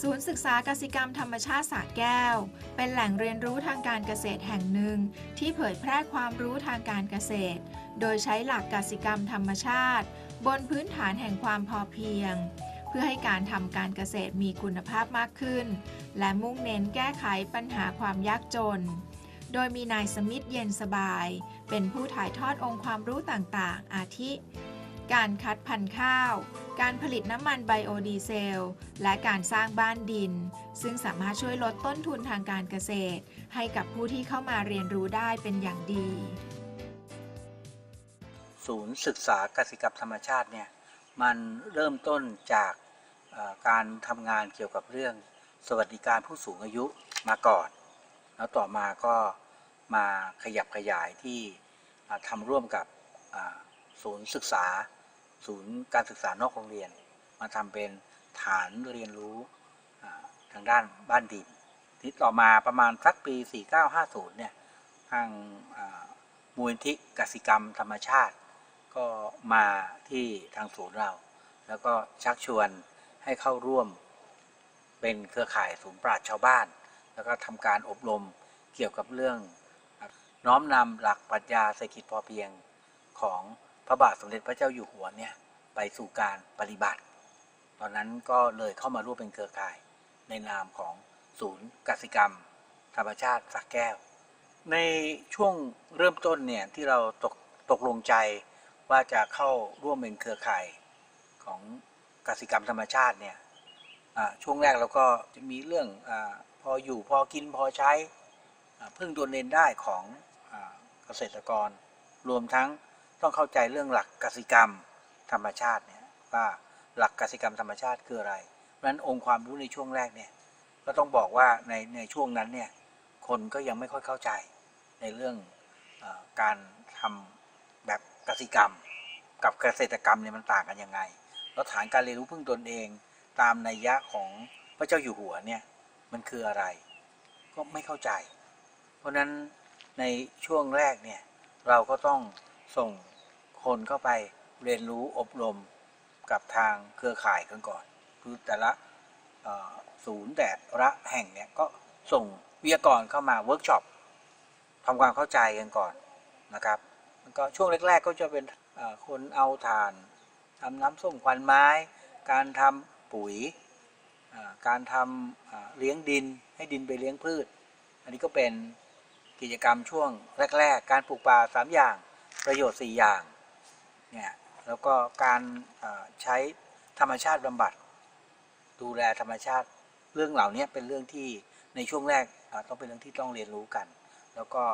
ศูนย์ศึกษากสิกรรมธรรมชาติสาแก้ว เป็นแหล่งเรียนรู้ทางการเกษตรแห่งหนึ่ง ที่เผยแพร่ความรู้ทางการเกษตร โดยใช้หลักกสิกรรมธรรมชาติ บนพื้นฐานแห่งความพอเพียง เพื่อให้การทำการเกษตรมีคุณภาพมากขึ้น และมุ่งเน้นแก้ไขปัญหาความยากจน โดยมีนายสมิธเย็นสบาย เป็นผู้ถ่ายทอดองค์ความรู้ต่างๆ อาทิ การคัดพันธุ์ข้าว การผลิตน้ำมันไบโอดีเซล และการสร้างบ้านดิน ซึ่งสามารถช่วยลดต้นทุนทางการเกษตร ให้กับผู้ที่เข้ามาเรียนรู้ได้เป็นอย่างดี ศูนย์ศึกษากสิกรรมธรรมชาติเนี่ยมันเริ่มต้นจากการทำงานเกี่ยวกับเรื่อง สวัสดิการผู้สูงอายุมาก่อน แล้วต่อมาก็มาขยับขยายที่อ่าทำร่วมกับศูนย์ศึกษา ศูนย์การศึกษานอกโรงเรียน มาทำเป็นฐานเรียนรู้ทางด้านบ้านดินที่ต่อมาประมาณสักปี 4950 เนี่ยทางมูลนิธิกสิกรรมธรรมชาติ ก็มาที่ทางศูนย์เรา แล้วก็ชักชวนให้เข้าร่วมเป็นเครือข่ายศูนย์ปราชญ์ชาวบ้าน แล้วก็ทำการอบรมเกี่ยวกับเรื่องน้อมนำหลักปรัชญาเศรษฐกิจพอเพียงของ พระบาทสมเด็จพระเจ้าอยู่หัวเนี่ยไปสู่การปฏิบัติ ตอนนั้นก็เลยเข้ามาร่วมเป็นเครือข่าย ในนามของศูนย์กสิกรรม ธรรมชาติสักแก้ว ในช่วงเริ่มต้นเนี่ยที่เราตกตกลงใจว่าจะเข้าร่วมเป็นเครือข่ายของกสิกรรมธรรมชาติเนี่ยช่วงแรกเราก็จะมีเรื่องอพออยู่พอกินพอใช้พึ่งตัวเนนได้ของอเกษตรกร รวมทั้ง ต้องเข้าใจเรื่องหลักกสิกรรมธรรมชาติเนี่ยว่าหลักกสิกรรมธรรมชาติคืออะไร เพราะฉะนั้นองค์ความรู้ในช่วงแรกเนี่ยก็ต้องบอกว่าในในช่วงนั้นเนี่ยคนก็ยังไม่ค่อยเข้าใจในเรื่องอการทำแบบกสิกรรม กับเกษตรกรรมเนี่ยมันต่างกันยังไง แล้วฐานการเรียนรู้พึ่งตนเอง ตามนัยยะของพระเจ้าอยู่หัวเนี่ยมันคืออะไร ก็ไม่เข้าใจ เพราะฉะนั้นในช่วงแรกเนี่ยเราก็ต้องส่ง คนเข้าไปเรียนรู้อบรมกับทางเครือข่ายกันก่อน คือแต่ละศูนย์แต่ละแห่งเนี่ยก็ส่งวิทยากรเข้ามาเวิร์กช็อปทำความเข้าใจกันก่อนนะครับแล้วก็ช่วงแรก ๆ ก็จะเป็นคนเอาถ่านทำน้ำส้มควันไม้ การทำปุ๋ย การทำเลี้ยงดินให้ดินไปเลี้ยงพืช อันนี้ก็เป็นกิจกรรมช่วงแรก ๆ การปลูกป่าสามอย่างประโยชน์สี่อย่าง เนี่ยแล้วก็การใช้ธรรมชาติบำบัด ดูแลธรรมชาติเรื่องเหล่านี้เป็นเรื่องที่ในช่วงแรกต้องเป็นเรื่องที่ต้องเรียนรู้กัน แล้วก็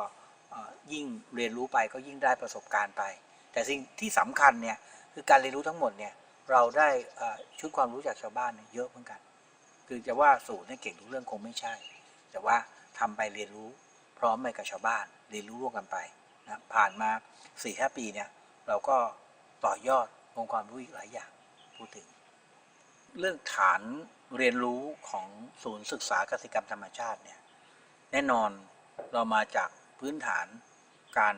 ยิ่งเรียนรู้ไปก็ยิ่งได้ประสบการณ์ไป แต่สิ่งที่สำคัญเนี่ยคือการเรียนรู้ทั้งหมดเนี่ยเราได้ชุดความรู้จากชาวบ้านเนยเยอะเหมือนกัน คือจะว่าสูตรเนี่ยเก่งทุกเรื่องคงไม่ใช่ แต่ว่าทำไปเรียนรู้พร้อมไปกับชาวบ้าน เรียนรู้ร่วมกันไปนะผ่านมา4ี่ห้าปีเนี่ยเราก็ ต่อยอดองค์ความรู้อีกหลายอย่างพูดถึง เรื่องฐานเรียนรู้ของศูนย์ศึกษาเกษตรกรรมธรรมชาติเนี่ยแน่นอนเรามาจากพื้นฐานการ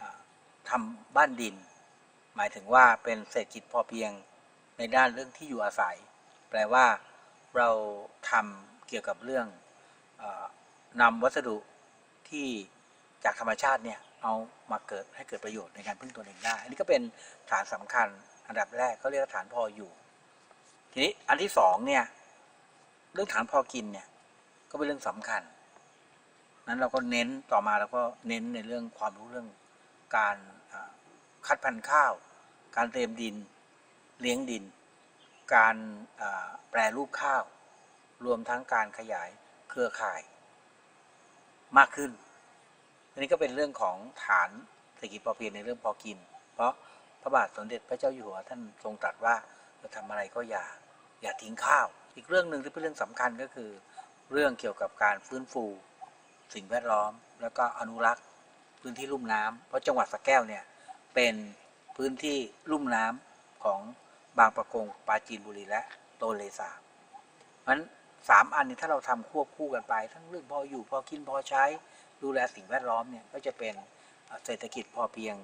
อ่าทำบ้านดิน หมายถึงว่าเป็นเศรษฐกิจพอเพียงในด้านเรื่องที่อยู่อาศัย แปลว่าเราทำเกี่ยวกับเรื่องออนำวัสดุที่จากธรรมชาติเนี่ย เอามาเกิดให้เกิดประโยชน์ในการพึ่งตัวเองได้ อันนี้ก็เป็นฐานสำคัญอันดับแรกเขาเรียกฐานพออยู่ ทีนี้อันที่สองเนี่ยเรื่องฐานพอกินเนี่ยก็เป็นเรื่องสำคัญ นั้นเราก็เน้นต่อมาเราก็เน้นในเรื่องความรู้เรื่องการคัดพันธุ์ข้าว การเตรียมดิน เลี้ยงดิน การแปรรูปข้าว รวมทั้งการขยายเครือข่ายมากขึ้น อันนี้ก็เป็นเรื่องของฐานเศรษฐกิจพอเพียงในเรื่องพอกิน เพราะพระบาทสมเด็จพระเจ้าอยู่หัวท่านทรงตรัสว่าจะทำอะไรก็อย่าอย่าทิ้งข้าว อีกเรื่องหนึ่งที่เป็นเรื่องสำคัญก็คือ เรื่องเกี่ยวกับการฟื้นฟู สิ่งแวดล้อม แล้วก็อนุรักษ์ พื้นที่ลุ่มน้ำเพราะจังหวัดสระแก้วเนี่ยเป็นพื้นที่ลุ่มน้ำของบางประกงปราจีนบุรีและโตเลสาเพราะฉะนั้นสามอันนี้ถ้าเราทำควบคู่กันไป ทั้งเรื่องพออยู่พอกินพอใช้ ดูแลสิ่งแวดล้อมเนี่ยก็จะเป็นเศรษฐกิจพอเพียง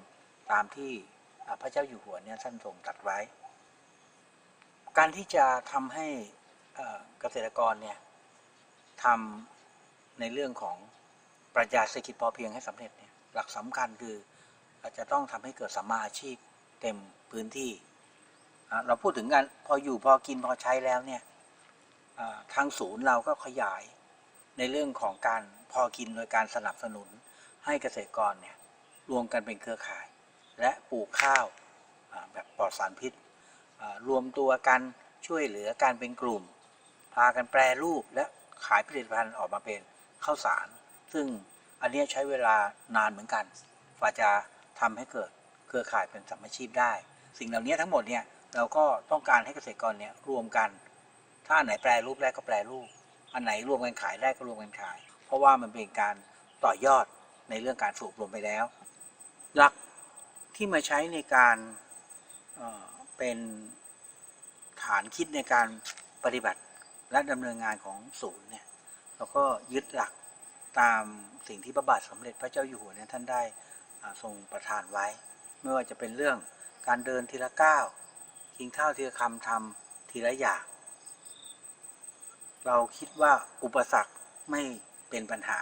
ตามที่พระเจ้าอยู่หัวเนี่ยท่านทรงตรัสไว้ การที่จะทำให้เกษตรกรเนี่ยทำในเรื่องของปรัชญาเศรษฐกิจพอเพียงให้สำเร็จเนี่ยหลักสำคัญคือเราจะต้องทำให้เกิดสัมมาอาชีพเต็มพื้นที่ เราพูดถึงกันพออยู่พอกินพอใช้แล้วเนี่ยทางศูนย์เราก็ขยาย ในเรื่องของการพอกินโดยการสนับสนุนให้เกษตรกรเนี่ยรวมกันเป็นเครือข่าย และปลูกข้าวแบบปลอดสารพิษ รวมตัวกันช่วยเหลือการเป็นกลุ่ม พากันแปรรูปและขายผลิตภัณฑ์ออกมาเป็นข้าวสาร ซึ่งอันเนี้ยใช้เวลานานเหมือนกันกว่าจะทำให้เกิดเครือข่ายเป็นสัมมาชีพได้ สิ่งเหล่านี้ทั้งหมดเนี่ยเราก็ต้องการให้เกษตรกรเนี่ยรวมกัน ถ้าไหนแปรรูปได้ก็แปรรูป อันไหนรวมกันขายได้ก็รวมกันขาย เพราะว่ามันเป็นการต่อยอดในเรื่องการสูบรวมไปแล้ว หลักที่มาใช้ในการเป็นฐานคิดในการปฏิบัติและดำเนินงานของศูนย์เนี่ยเราก็ยึดหลักตามสิ่งที่พระบาทสมเด็จพระเจ้าอยู่หัวเนี่ยท่านได้อ่าทรงประทานไว้ ไม่ว่าจะเป็นเรื่องการเดินทีละก้าวกินข้าวทีละคำทำทีละอย่าง เราคิดว่าอุปสรรคไม่เป็นปัญหา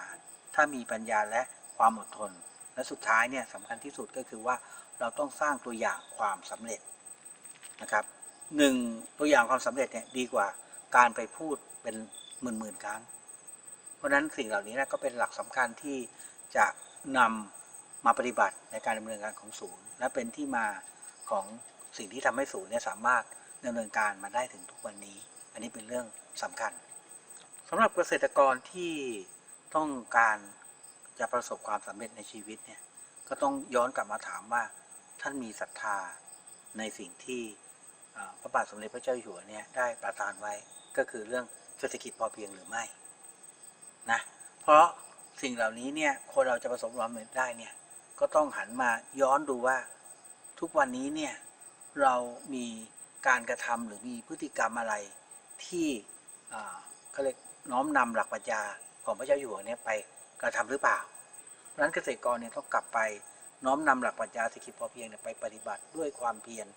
ถ้ามีปัญญาและความอดทน และสุดท้ายเนี่ยสำคัญที่สุดก็คือว่าเราต้องสร้างตัวอย่างความสำเร็จนะครับหนึ่งตัวอย่างความสำเร็จเนี่ยดีกว่าการไปพูดเป็นหมื่นหมื่นๆครั้ง เพราะฉะนั้นสิ่งเหล่านี้นะก็เป็นหลักสำคัญที่จะนำมาปฏิบัติในการดำเนินการของศูนย์ และเป็นที่มาของสิ่งที่ทำให้ศูนย์เนี่ยสามารถดำเนินการมาได้ถึงทุกวันนี้ อันนี้เป็นเรื่องสำคัญำหรับเกษตรกรที่ต้องการจะประสบความสำเร็จในชีวิตเนี่ยก็ต้องย้อนกลับมาถามว่าท่านมีศรัทธาในสิ่งที่พระบาทสมเด็จพระเจ้าอยู่หัวเนี่ยได้ประทานไว้ก็คือเรื่องเศรษฐกิจพอเพียงหรือไม่นะเพราะสิ่งเหล่านี้เนี่ยคนเราจะประสบความสำเร็จได้เนี่ยก็ต้องหันมาย้อนดูว่าทุกวันนี้เนี่ยเรามีการกระทำหรือมีพฤติกรรมอะไรที่เขาเรียก น้อมนำหลักปรัชญาของพระเจ้าอยู่หัวเนี่ยไปกระทำหรือเปล่า เพราะฉะนั้นเกษตรกรเนี่ยต้องกลับไปน้อมนำหลักปรัชญาเศรษฐกิจพอเพียงเนี่ยไปปฏิบัติด้วยความเพียร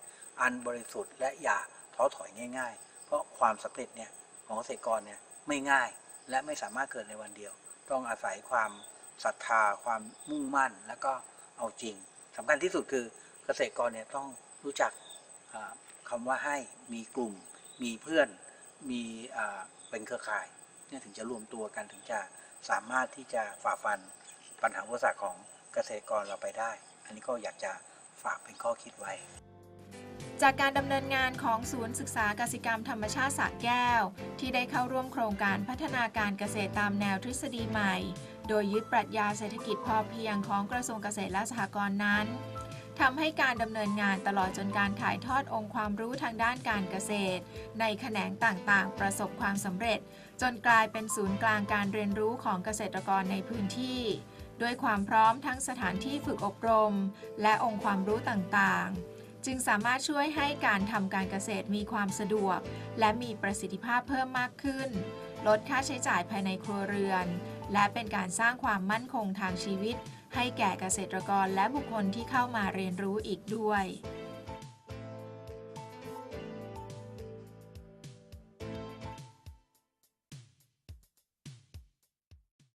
อันบริสุทธิ์และอย่าท้อถอยง่าย ๆ เพราะความสำเร็จเนี่ยของเกษตรกรเนี่ยไม่ง่ายและไม่สามารถเกิดในวันเดียว ต้องอาศัยความศรัทธาความมุ่งมั่นแล้วก็เอาจริงสำคัญที่สุดคือเกษตรกรเนี่ยต้องรู้จักอ่าคำว่าให้มีกลุ่ม มีเพื่อนมีเป็นเครือข่าย เนี่ยถึงจะรวมตัวกันถึงจะสามารถที่จะฝ่าฟันปัญหาอุปสรรคของเกษตรกรเราไปได้ อันนี้ก็อยากจะฝากเป็นข้อคิดไว้ จากการดำเนินงานของศูนย์ศึกษากสิกรรมธรรมชาติสระแก้ว ที่ได้เข้าร่วมโครงการพัฒนาการเกษตรตามแนวทฤษฎีใหม่ โดยยึดปรัชญาเศรษฐกิจพอเพียงของกระทรวงเกษตรและสหกรณ์นั้น ทำให้การดำเนินงานตลอดจนการถ่ายทอดองค์ความรู้ทางด้านการเกษตร ในแขนงต่างๆ ประสบความสำเร็จ จนกลายเป็นศูนย์กลางการเรียนรู้ของเกษตรกรในพื้นที่ด้วยความพร้อมทั้งสถานที่ฝึกอบรม และองค์ความรู้ต่างๆ จึงสามารถช่วยให้การทำการเกษตรมีความสะดวก และมีประสิทธิภาพเพิ่มมากขึ้น ลดค่าใช้จ่ายภายในครัวเรือน และเป็นการสร้างความมั่นคงทางชีวิต ให้แก่เกษตรกรและบุคคลที่เข้ามาเรียนรู้อีกด้วย